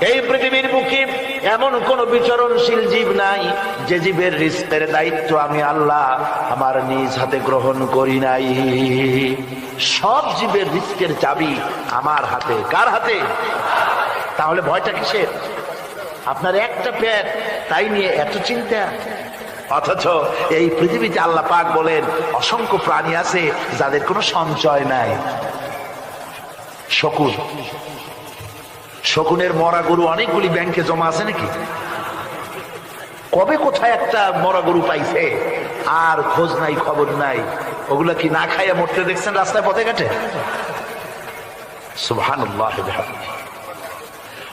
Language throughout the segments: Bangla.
এই পৃথিবীর বুকে এমন কোন বিচরণশীল জীব নাই যে জীবের রিস্কের দায়িত্ব আমি আল্লাহ আমার নিজ হাতে গ্রহণ করি নাই। সব জীবের রিস্কের চাবি আমার হাতে। কার হাতে? তাহলে ভয়টা কিসের? আপনার একটা পেট তাই নিয়ে এত চিন্তা। অথচ এই পৃথিবীতে আল্লাহ পাক বলেন, অসংখ্য প্রাণী আছে যাদের কোনো সঞ্চয় নাই। শকুন শকুনের মরা গরু অনেকগুলি ব্যাংকে জমা আছে নাকি? কবে কোথায় একটা মরা গরু পাইছে? আর খোঁজ নাই, খবর নাই। ওগুলা কি না খাইয়া মরতে দেখছেন রাস্তায় পথে ঘাটে?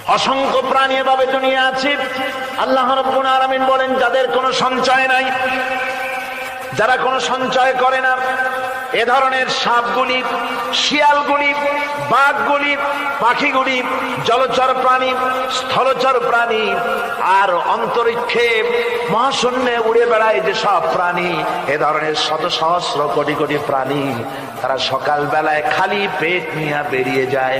অসংখ্য প্রাণী এভাবে দুনিয়া আছে। আল্লাহ রব্বুল আলামিন বলেন, যাদের কোনো সঞ্চয় নাই, যারা কোনো সঞ্চয় করে না এ ধরনের সাপগুলি, শিয়ালগুলি, বাঘগুলি, পাখিগুলি, জলচর প্রাণী, স্থলচর প্রাণী, আর অন্তরিক্ষে মহাশূন্যে উড়ে বেড়ায় যে সব প্রাণী, এ ধরনের শত সহস্র কোটি কোটি প্রাণী, তারা সকালবেলায় খালি পেট নিয়ে বেরিয়ে যায়।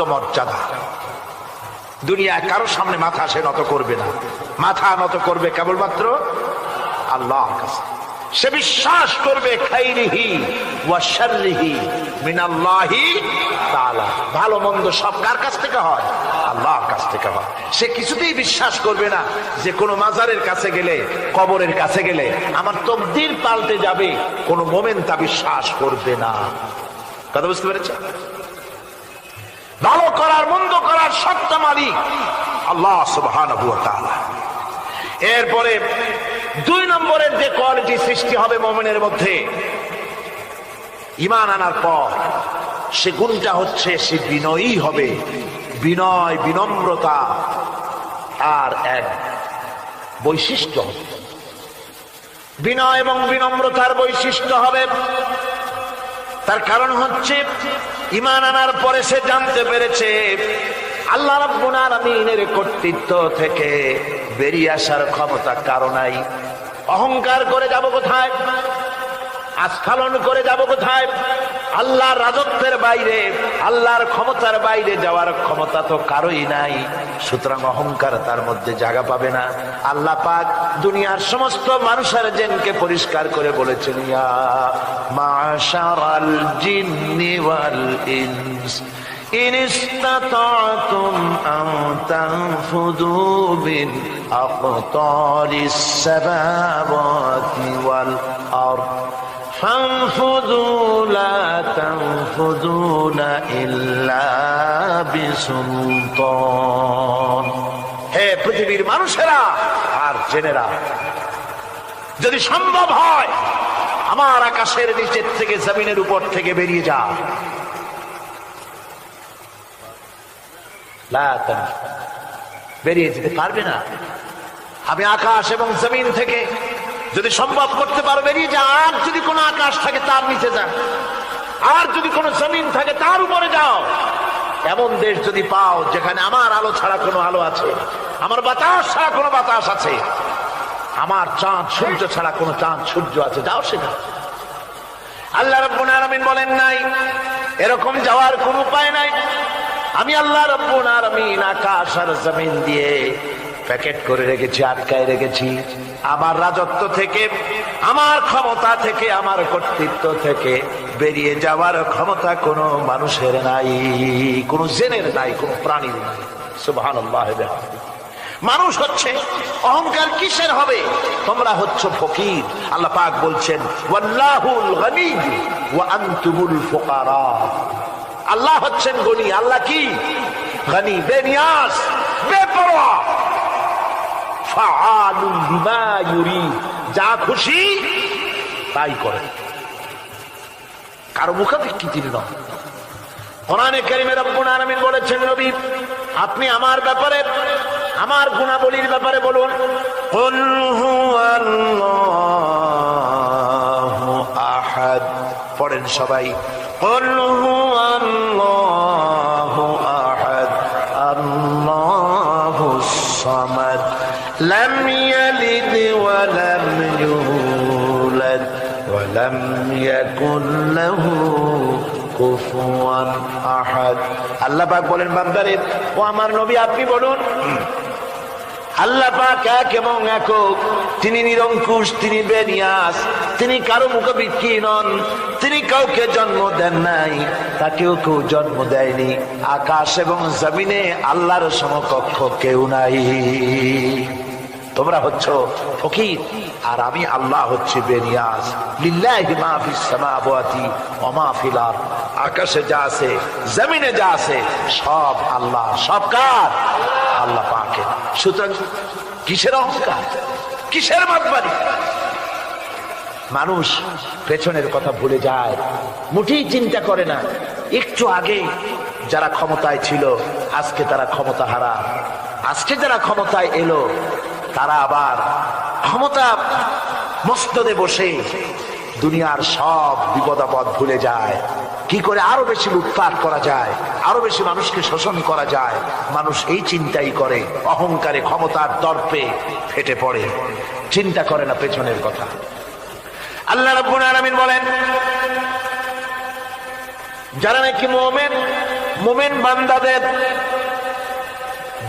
আত্মমর্যাদা। দুনিয়ায় কারও সামনে মাথা সে নত করবে না। মাথা নত করবে কেবলমাত্র আল্লাহর কাছে। সে বিশ্বাস করবে, খাইরিহি ওয়া মিনাল্লাহি তাআলা। ভালো মন্দ সব কার কাছ থেকে হয়? আল্লাহর কাছ থেকে হয়। সে কিছুতেই বিশ্বাস করবে না যে কোনো মাজারের কাছে গেলে, কবরের কাছে গেলে আমার তকদির পাল্টে যাবে। কোনো মোমেন তা বিশ্বাস করবে না। কথা বুঝতে পেরেছে ভালো করার, মন্দ করার সত্তা মালিক আল্লাহ তাআলা। এরপরে দুই নম্বরের যে কোয়ালিটি সৃষ্টি হবে মোমেনের মধ্যে ইমান আনার পর সে গুণটা হচ্ছে সে বিনয়ী হবে। বিনয়, বিনম্রতা আর এক বৈশিষ্ট্য বিনয় এবং বিনম্রতার বৈশিষ্ট্য হবে তার কারণ হচ্ছে ইমান আনার পরে সে জানতে পেরেছে, আল্লাহ রাব্বুল আলামিনের কর্তৃত্ব থেকে বেরিয়ে আসার ক্ষমতা কারও নাই। অহংকার করে যাব কোথায়? আস্ফালন করে যাব কোথায়? আল্লাহর রাজত্বের বাইরে আল্লাহর ক্ষমতার বাইরে যাওয়ার ক্ষমতা তো কারোই নাই সুতরাং অহংকার তার মধ্যে জায়গা পাবে না আল্লাহ পাক দুনিয়ার সমস্ত মানুষের জেনকে পরিষ্কার করে বলেছেন ইয়া মাশারাল জিন্নি ওয়াল ইনস إن استطعتم أن تنفذوا من أقطار السماوات والأرض فانفذوا لا تنفذون إلا بسلطان হে পৃথিবীর মানুষেরা আর জেনেরা যদি সম্ভব হয় আমার আকাশের নিচের থেকে জমিনের উপর থেকে বেরিয়ে যা লা তানফু। বেরিয়ে যেতে পারবে না আমি আকাশ এবং জমিন থেকে যদি সম্ভব করতে পারো বেরিয়ে যা আর যদি কোনো আকাশ থাকে তার নিচে যা। আর যদি কোনো জমিন থাকে তার উপরে যাও। এমন দেশ যদি পাও যেখানে আমার আলো ছাড়া কোনো আলো আছে, আমার বাতাস ছাড়া কোনো বাতাস আছে, আমার চাঁদ, সূর্য ছাড়া কোনো চাঁদ, সূর্য আছে, যাও সেটা আল্লাহ রব্বুল আলামিন বলেন, নাই, এরকম যাওয়ার কোন উপায় নাই। আমি আল্লাহ রব্বুল আলামিন আকাশ আর জমিন দিয়ে প্যাকেট করে রেখেছি, আটকায় রেখেছি। আমার রাজত্ব থেকে, আমার ক্ষমতা থেকে, আমার কর্তৃত্ব থেকে বেরিয়ে যাওয়ার ক্ষমতা কোনো মানুষের নাই, কোনো জেনের নাই, কোনো প্রাণীর নাই। বিহামদিহি। মানুষ হচ্ছে, অহংকার কিসের হবে? তোমরা হচ্ছ ফকির। আল্লাহ পাক বলছেন আল্লাহ হচ্ছেন গনি। আল্লাহ কি? গনি বেনিয়াস বেপরোয়া। যা খুশি, তাই করে। কারও মুখে তিনি নন। কোরআনে কারিমের বলেছেন রবি আপনি আমার ব্যাপারে, আমার গুণাবলীর ব্যাপারে বলুন। পড়েন সবাই। আল্লাহ পাক বলেন, বান্দারে, ও আমার নবী, আপনি বলুন। আল্লাহ পাক এক এবং একক। তিনি নিরঙ্কুশ, তিনি বেনিয়াস, তিনি কারও মুখবিক্ষি নন, তিনি কাউকে জন্ম দেন নাই, তাকেও কেউ জন্ম দেয়নি। আকাশ এবং জমিনে আল্লাহর সমকক্ষ কেউ নাই। তোমরা হচ্ছ ফকির। আর আমি আল্লাহ হচ্ছে বেনিয়াজ। লিল্লাহি মা ফিস আকাশে যা আছে, জমিনে যা আছে, সব আল্লাহ সব কার? আল্লাহ পাকে সুতরাং কিসের অহংকার? কিসের মাতবাড়ি? মানুষ পেছনের কথা ভুলে যায় মুঠেই চিন্তা করে না। একটু আগে যারা ক্ষমতায় ছিল, আজকে তারা ক্ষমতা হারা আজকে যারা ক্ষমতায় এলো, তারা আবার ক্ষমতা মস্তদে বসে দুনিয়ার সব বিপদাপদ ভুলে যায়। কি করে আরও বেশি লুটপাট করা যায়, আরও বেশি মানুষকে শোষণ করা যায়, মানুষ এই চিন্তাই করে, অহংকারে ক্ষমতার দর্পে ফেটে পড়ে। চিন্তা করে না পেছনের কথা। আল্লাহ রাব্বুল আলামিন বলেন, যারা নাকি মোমেন মোমেন বান্দাদের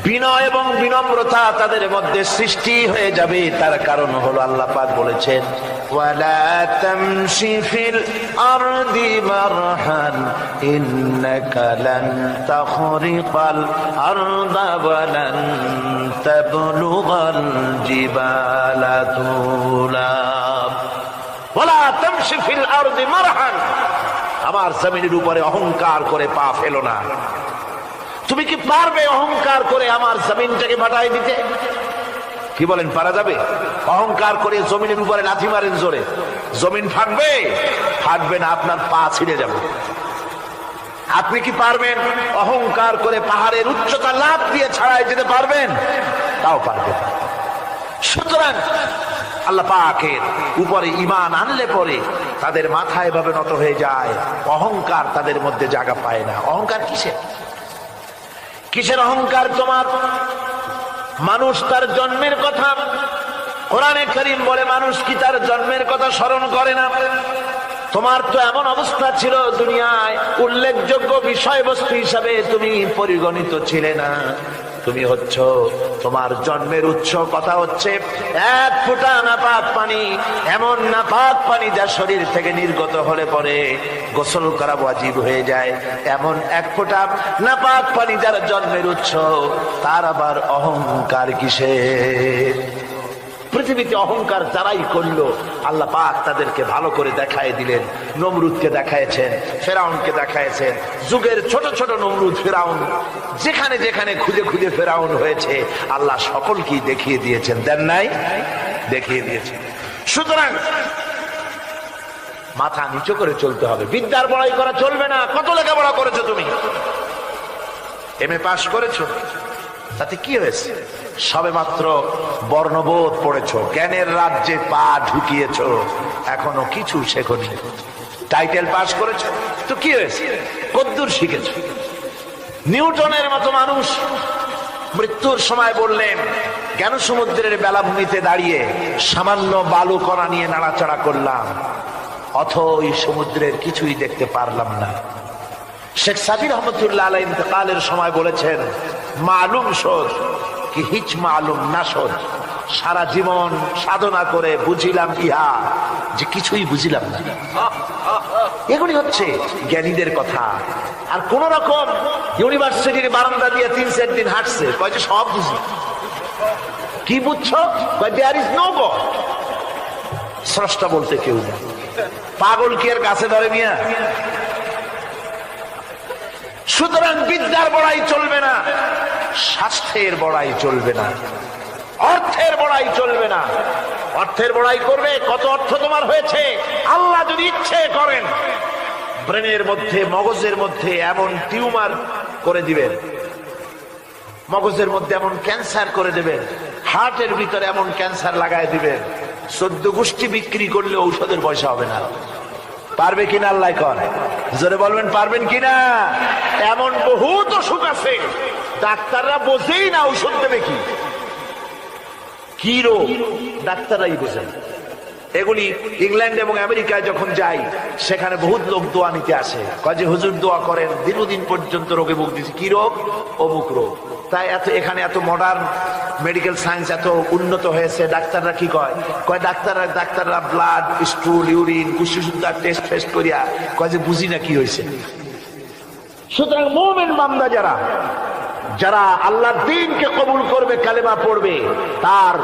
বিনয় এবং বিনম্রতা তাদের মধ্যে সৃষ্টি হয়ে যাবে, তার কারণ হলো আল্লাহ পাক বলেছেন আমার জমিনের উপরে অহংকার করে পা ফেলো না। তুমি কি পারবে অহংকার করে আমার জমিনটাকে ফাটাই দিতে? কি বলেন, পারা যাবে? অহংকার করে জমিনের উপরে লাথি মারেন জোরে। জমিন ফাটবে? ফাটবে না, আপনার পা ছিঁড়ে যাবে। আপনি কি পারবেন অহংকার করে পাহাড়ের উচ্চতা লাভ দিয়ে ছাড়াই যেতে পারবেন? তাও পারবেন সুতরাং আল্লাহ পাকের উপরে ইমান আনলে পরে তাদের মাথা এভাবে নত হয়ে যায়। অহংকার তাদের মধ্যে জায়গা পায় না। অহংকার কিসের? কিসের অহংকার তোমার? মানুষ তার জন্মের কথা। কোরআনে করিম বলে, মানুষ কি তার জন্মের কথা স্মরণ করে না? তোমার তো এমন অবস্থা ছিল দুনিয়ায়। উল্লেখযোগ্য বিষয়বস্তু হিসাবে তুমি পরিগণিত ছিলে না। তুমি হচ্ছ তোমার জন্মের উৎস। কথা হচ্ছে, এক ফোঁটা নাপাক পানি, এমন নাপাক পানি যা শরীর থেকে নির্গত হলে পরে গোসল করা ওয়াজিব হয়ে যায়। এমন এক ফোঁটা নাপাক পানি যার জন্মের উৎস, তার আবার অহংকার কিসের? পৃথিবীতে অহংকার যারাই করল, আল্লাহ পাক তাদেরকে ভালো করে দেখায় দিলেন, নমরুদকে দেখাইছেন ফেরাউনকে দেখাইছেন যুগের ছোট ছোট নমরুদ ফেরাউন, যেখানে যেখানে খুঁজে খুঁজে ফেরাউন হয়েছে, আল্লাহ সকলকেই দেখিয়ে দিয়েছেন। দেন নাই? দেখিয়ে দিয়েছেন। সুতরাং মাথা নিচু করে চলতে হবে। বিদ্যার বড়াই করা চলবে না। কত লেখাপড়া করেছ তুমি? এম এ পাশ করেছ? তাতে কি হয়েছে? সবে মাত্র বর্ণবোধ পড়েছ, জ্ঞানের রাজ্যে পা ঢুকিয়েছ, এখনও কিছু শেখনি। টাইটেল পাস করেছ, তো কি হয়েছে? কদ্দূর শিখেছ। নিউটনের মতো মানুষ মৃত্যুর সময় বললেন জ্ঞান সমুদ্রের বেলাভূমিতে দাঁড়িয়ে সামান্য বালু কণা নিয়ে নাড়াচাড়া করলাম? অথ ওই সমুদ্রের কিছুই দেখতে পারলাম না। শেখ সাবির রহমতুল্লাহ আলাই সময় বলেছেন মালুম শোধ, কি হিচ মালুম না শোধ। সারা জীবন সাধনা করে বুঝিলাম ইহা, যে কিছুই বুঝিলাম না। এগুলি হচ্ছে জ্ঞানীদের কথা। আর কোন রকম ইউনিভার্সিটির বারান্দা দিয়ে তিন চার দিন হাঁটছে, কয় যে সব বুঝি। কি বুঝছ? দেয়ার ইজ নো স্রষ্টা বলতে কেউ না পাগল কি আর কাছে ধরে মিয়া? সুতরাং বিদ্যার বড়াই চলবে না। স্বাস্থ্যের বড়াই চলবে না। অর্থের বড়াই চলবে না। অর্থের বড়াই করবে, কত অর্থ তোমার হয়েছে? আল্লাহ যদি ইচ্ছে করেন, ব্রেনের মধ্যে, মগজের মধ্যে এমন টিউমার করে দিবেন। মগজের মধ্যে এমন ক্যান্সার করে দেবেন। হার্টের ভিতরে এমন ক্যান্সার লাগায় দিবেন। সদ্য গোষ্ঠী বিক্রি করলে ঔষধের পয়সা হবে না। পারবে কিনা আল্লাহ কর জোরে বলবেন, পারবেন কিনা? এমন বহুত অসুখ আছে। ডাক্তাররা বোঝেই না, ঔষধ দেবে কি? কি রোগ? ডাক্তাররাই বোঝেন। এগুলি ইংল্যান্ড এবং আমেরিকায় যখন যাই, সেখানে বহুত লোক দোয়া নিতে আসে। কাজে হুজুর, দোয়া করেন, দীর্ঘদিন পর্যন্ত রোগে ভুগ দিচ্ছে কি রোগ? অমুক রোগ। তাই এত, এখানে এত মডার্ন মেডিকেল সায়েন্স এত উন্নত হয়েছে, ডাক্তাররা কি কয়? কয়, ডাক্তাররা ডাক্তাররা ব্লাড স্টুল ইউরিন কুশিশুদ্ধার টেস্ট ফেস্ট করিয়া, কয় যে, বুঝি না কি হয়েছে সুতরাং মোমেন বান্দা যারা যারা আল্লাহর দিনকে কবুল করবে, কালেমা পড়বে, তার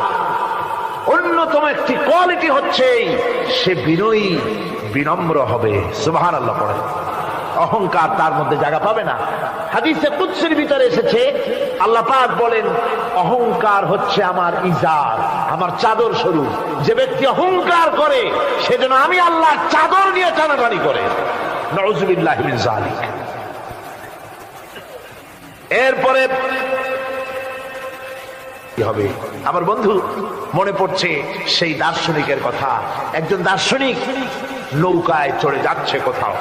অন্যতম একটি কোয়ালিটি হচ্ছে সে বিনয়ী, বিনম্র হবে। সুবাহান আল্লাহ পড়ে। অহংকার তার মধ্যে জায়গা পাবে না। হাদিসে কুৎসের ভিতরে এসেছে, আল্লাহ পাক বলেন, অহংকার হচ্ছে আমার ইজার, আমার চাদর স্বরূপ যে ব্যক্তি অহংকার করে, সেজন্য আমি আল্লাহ চাদর নিয়ে টানাটানি করে। নজুবিল্লাহ জালিক এরপরে হবে? আমার বন্ধু, মনে পড়ছে সেই দার্শনিকের কথা। একজন দার্শনিক নৌকায় চড়ে যাচ্ছে কোথাও।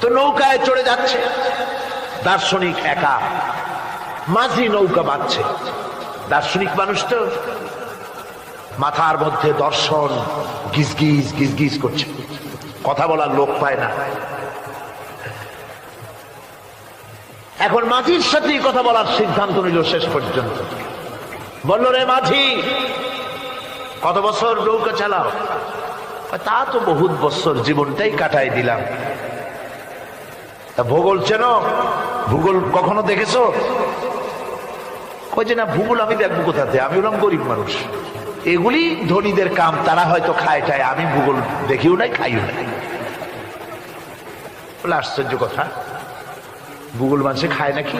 তো নৌকায় চড়ে যাচ্ছে। দার্শনিক একা। মাঝি নৌকা বাঁধছে। দার্শনিক মানুষ তো মাথার মধ্যে দর্শন গিজ গিজ গিজ গিজ করছে। কথা বলার লোক পায় না। এখন মাঝির সাথেই কথা বলার সিদ্ধান্ত নিল শেষ পর্যন্ত। বলল, রে মাঝি, কত বছর নৌকা চালাও? তা তো বহুত বছর, জীবনটাই কাটাই দিলাম। ভূগোল চেন? ভূগোল কখনো দেখেছ? কই যে না, ভূগোল আমি দেখব কোথাতে? আমি হলাম গরিব মানুষ। এগুলি ধনীদের কাম, তারা হয়তো খায় টায়। আমি ভূগোল দেখিও নাই, খাইও নাই। আশ্চর্য কথা। ভূগোল মানুষে খায় নাকি?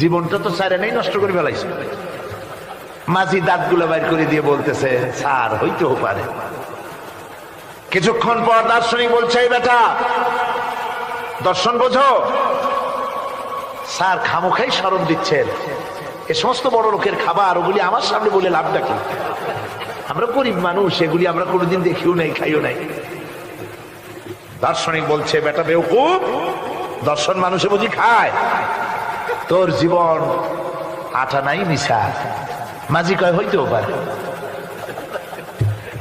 জীবনটা তো সারে নেই, নষ্ট করে ফেলাইছে। মাঝি দাঁত দাঁতগুলো বাইর করে দিয়ে বলতেছে, স্যার, হইতেও পারে। কিছুক্ষণ পর দার্শনিক বলছে বেটা, দর্শন বোঝো। স্যার খামোখাই স্মরণ দিচ্ছেন। এ সমস্ত বড় লোকের খাবার, ওগুলি আমার সামনে বলে লাভটা কি আমরা গরিব মানুষ, এগুলি আমরা কোনোদিন দেখিও নাই, খাইও নাই। দার্শনিক বলছে, বেটা, বেউকুব দর্শন মানুষে বুঝি খায়। তোর জীবন আটা নাই মিশা মাঝি কয়, হইতেও পারে।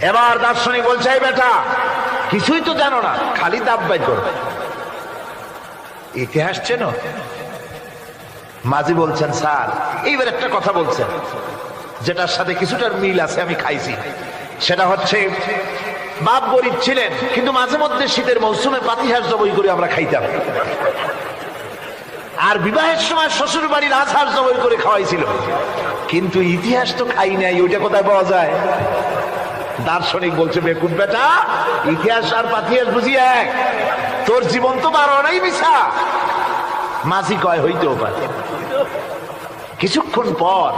এবার দার্শনিক বলছে বেটা, কিছুই তো জানো না, খালি দাব্বাই করবে ইতিহাস চেন? মাঝি বলছেন, স্যার, এইবার একটা কথা বলছেন। যেটার সাথে কিছুটার মিল আছে, আমি খাইছি। সেটা হচ্ছে বাপ গরিব ছিলেন, কিন্তু মাঝে মধ্যে শীতের মৌসুমে পাতিহাস জবই করে আমরা খাইতাম। আর বিবাহের সময় শ্বশুর বাড়ির আছার জবই করে খাওয়াইছিল। কিন্তু ইতিহাস তো খাই নাই, ওইটা কোথায় পাওয়া যায়? দার্শনিক বলছে, বেকুব বেটা, ইতিহাস আর পাতিহাস বুঝি এক। তোর জীবন তো বারো নাই মিশা মাঝি কয়, হইতেও পারে। কিছুক্ষণ পর,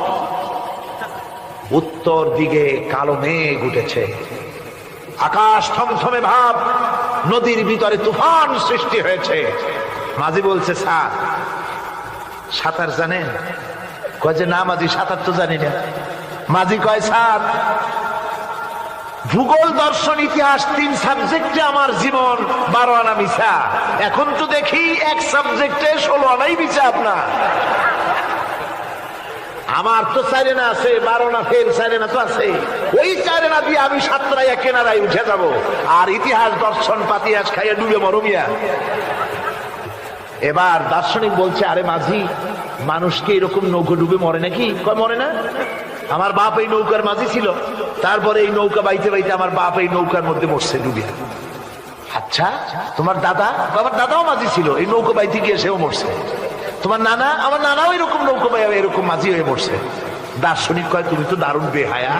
উত্তর দিকে কালো মেঘ উঠেছে। আকাশ থমথমে ভাব, নদীর ভিতরে তুফান সৃষ্টি হয়েছে। মাঝি বলছে, স্যার, সাঁতার জানেন কয় যে, না মাঝি, সাঁতার তো জানি না। মাঝি কয়, স্যার, ভূগোল, দর্শন, ইতিহাস তিন সাবজেক্টে আমার জীবন বারো আনা মিশা এখন তো দেখি এক সাবজেক্টে ষোলো আনাই মিশা আপনার। আমার তো চাইরেনা আছে, বারো না ফের চাইরেনা তো আছে। ওই চাইরেনা দিয়ে আমি সাতরাইয়া কেনারায় উঠে যাব। আর ইতিহাস দর্শন পাতিয়াস খাইয়া ডুবে মরমিয়া এবার দার্শনিক বলছে, আরে মাঝি মানুষকে এরকম নৌকো ডুবে মরে নাকি? কয়, মরে না। আমার বাপ এই নৌকার মাঝি ছিল। তারপরে এই নৌকা বাইতে বাইতে আমার বাপ এই নৌকার মধ্যে মরছে ডুবে। আচ্ছা তোমার দাদা? আমার দাদাও মাঝি ছিল। এই নৌকা বাইতে গিয়ে সেও মরছে। তোমার নানা? আমার নানাও এরকম নৌকো বাই এরকম মাঝি হয়ে মরছে। দার্শনিক কয়, তুমি তো দারুণ বেহায়া।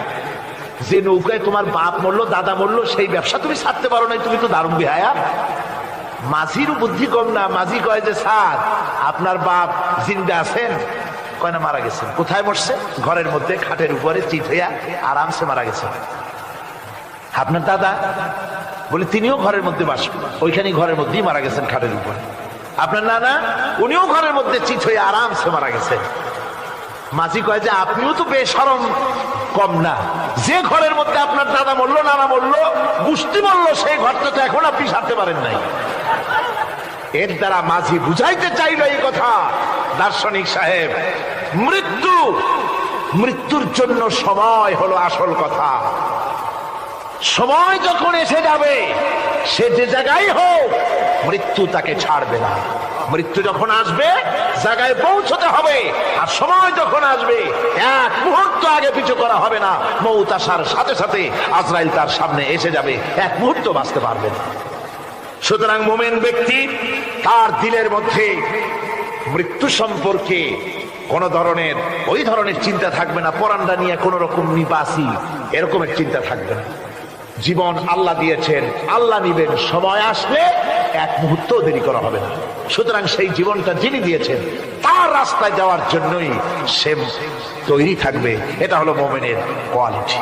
যে নৌকায় তোমার বাপ মরলো, দাদা মরলো, সেই ব্যবসা তুমি ছাড়তে পারো নাই, তুমি তো দারুণ বেহায়া। মাঝিরও বুদ্ধি কম না। মাঝি কয় যে, স্যার, আপনার বাপ জিন্দা আছেন? কয়, না, মারা গেছেন। কোথায় মরছে? ঘরের মধ্যে, খাটের উপরে, চিত হইয়া আরামসে মারা গেছেন আপনার দাদা? বলে, তিনিও ঘরের মধ্যে বাস ওইখানেই ঘরের মধ্যেই মারা গেছেন খাটের উপরে। আপনার নানা? উনিও ঘরের মধ্যে চিত হয়ে আরামসে মারা গেছে মাঝি কয় যে, আপনিও তো বেসরম কম না। যে ঘরের মধ্যে আপনার দাদা মরলো, নানা মরলো, গুষ্টি মরলো, সেই ঘরটা তো এখন আপনি সারতে পারেন নাই। এর দ্বারা মাঝি বুঝাইতে চাইল এই কথা। দার্শনিক সাহেব, মৃত্যু, মৃত্যুর জন্য সময় হলো আসল কথা। সময় যখন এসে যাবে, সে যে জায়গায় হোক, মৃত্যু তাকে ছাড়বে না। মৃত্যু যখন আসবে, জায়গায় পৌঁছতে হবে। আর সময় যখন আসবে, এক মুহূর্ত আগে পিছু করা হবে না। মৌত আসার সাথে সাথে আজরাইল তার সামনে এসে যাবে। এক মুহূর্ত বাঁচতে পারবে না। সুতরাং মোমেন ব্যক্তি তার দিলের মধ্যে মৃত্যু সম্পর্কে কোন ধরনের, ওই ধরনের চিন্তা থাকবে না। পরান্ডা নিয়ে কোন রকম নিবাসী এরকমের চিন্তা থাকবে না। জীবন আল্লাহ দিয়েছেন। আল্লাহ নিবেন। সময় আসলে এক মুহূর্ত দেরি করা হবে না। সুতরাং সেই জীবনটা যিনি দিয়েছেন, তার রাস্তায় যাওয়ার জন্যই সে তৈরি থাকবে। এটা হলো মোমেনের কোয়ালিটি।